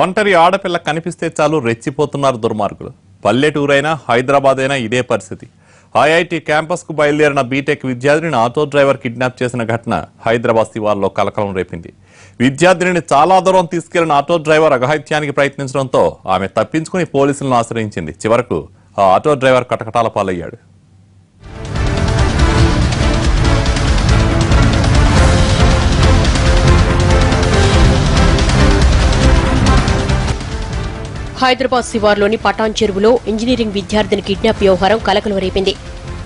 ఒంటరి ఆడపిల్ల కనిపిస్తే చాలు రెచ్చిపోతున్నారు దుర్మార్గులు. పల్లెటూరైనా హైదరాబాద్ అయినా ఇదే పరిస్థితి. ఐఐటి క్యాంపస్కు బయలుదేరిన బీటెక్ విద్యార్థిని ఆటో డ్రైవర్ కిడ్నాప్ చేసిన ఘటన హైదరాబాద్ శివార్లో కలకలం రేపింది. విద్యార్థినిని చాలా దూరం తీసుకెళ్ళిన ఆటో డ్రైవర్ అఘాయిత్యానికి ప్రయత్నించడంతో ఆమె తప్పించుకుని పోలీసులను ఆశ్రయించింది. చివరకు ఆ ఆటో డ్రైవర్ కటకటాల పాలయ్యాడు. హైదరాబాద్ శివార్లోని పటాన్ చెరువులో ఇంజనీరింగ్ విద్యార్థిని కిడ్నాప్ వ్యవహారం కలకలం రేపింది.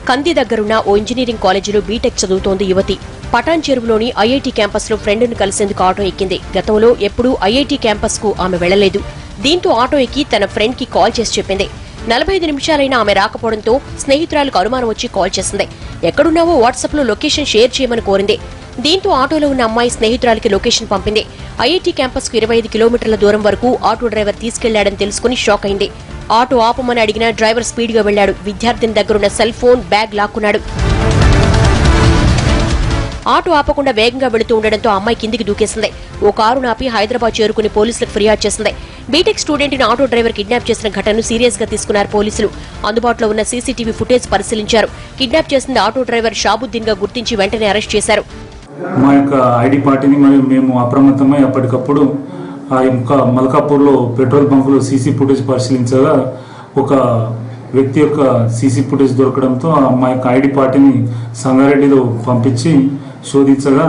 కంది దగ్గరున్న ఓ ఇంజనీరింగ్ కాలేజీలో బీటెక్ చదువుతోంది యువతి. పటాన్ చెరువులోని ఐఐటి క్యాంపస్లో ఫ్రెండ్ను కలిసేందుకు ఆటో ఎక్కింది. గతంలో ఎప్పుడూ ఐఐటి క్యాంపస్కు ఆమె వెళ్ళలేదు దీంతో ఆటో ఎక్కి తన ఫ్రెండ్కి కాల్ చేసి చెప్పింది. నలభై ఐదు నిమిషాలైనా ఆమె రాకపోవడంతో స్నేహితురాలకు అనుమానం వచ్చి కాల్ చేసింది. ఎక్కడున్నావో వాట్సాప్లో లొకేషన్ షేర్ చేయమని కోరింది. దీంతో ఆటోలో ఉన్న అమ్మాయి స్నేహితురాలికి లొకేషన్ పంపింది. ఐఐటి క్యాంపస్కు ఇరవై ఐదు కిలోమీటర్ల దూరం వరకు ఆటో డ్రైవర్ తీసుకెళ్ళాడని తెలుసుకుని షాక్ అయింది. ఆటో ఆపమని అడిగిన డ్రైవర్ స్పీడ్గా వెళ్ళాడు విద్యార్థిని దగ్గరున్న సెల్ ఫోన్ బ్యాగ్ లాక్కున్నాడు. ఆటో ఆపకుండా వేగంగా వెళుతూ ఉండడంతో అమ్మాయి కిందికి దూకేసింది. ఓ కారు నాపి హైదరాబాద్ చేరుకుని పోలీసులకు ఫిర్యాదు చేసింది. బీటెక్ స్టూడెంట్ని ఆటో డ్రైవర్ కిడ్నాప్ చేసిన ఘటనను సీరియస్గా తీసుకున్నారు పోలీసులు. అందుబాటులో ఉన్న సీసీటీవీ ఫుటేజ్ పరిశీలించారు. కిడ్నాప్ చేసింది ఆటో డ్రైవర్ షాబుద్దీన్గా గుర్తించి వెంటనే అరెస్ట్ చేశారు. మా యొక్క ఐడి పార్టీని మరియు మేము అప్రమత్తమై అప్పటికప్పుడు ఆ యొక్క మల్కాపూర్లో పెట్రోల్ బంకులో సీసీ ఫుటేజ్ పరిశీలించగా ఒక వ్యక్తి యొక్క సీసీ ఫుటేజ్ దొరకడంతో మా యొక్క ఐడి పార్టీని సంగారెడ్డిలో పంపించి శోధించగా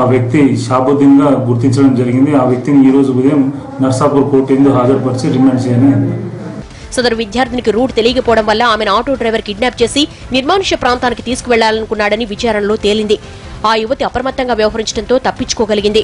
ఆ వ్యక్తి షాబుద్దీన్గా గుర్తించడం జరిగింది. ఆ వ్యక్తిని ఈరోజు ఉదయం నర్సాపూర్ కోర్టు ఎందుకు హాజరుపరిచి రిమాండ్ చేయని సదరు విద్యార్థినికి రూట్ తెలియకపోవడం వల్ల ఆమెను ఆటో డ్రైవర్ కిడ్నాప్ చేసి నిర్మానుష్య ప్రాంతానికి తీసుకువెళ్ళాలనుకున్నాడని విచారణలో తేలింది. ఆ యువతి అప్రమత్తంగా వ్యవహరించడంతో తప్పించుకోగలిగింది.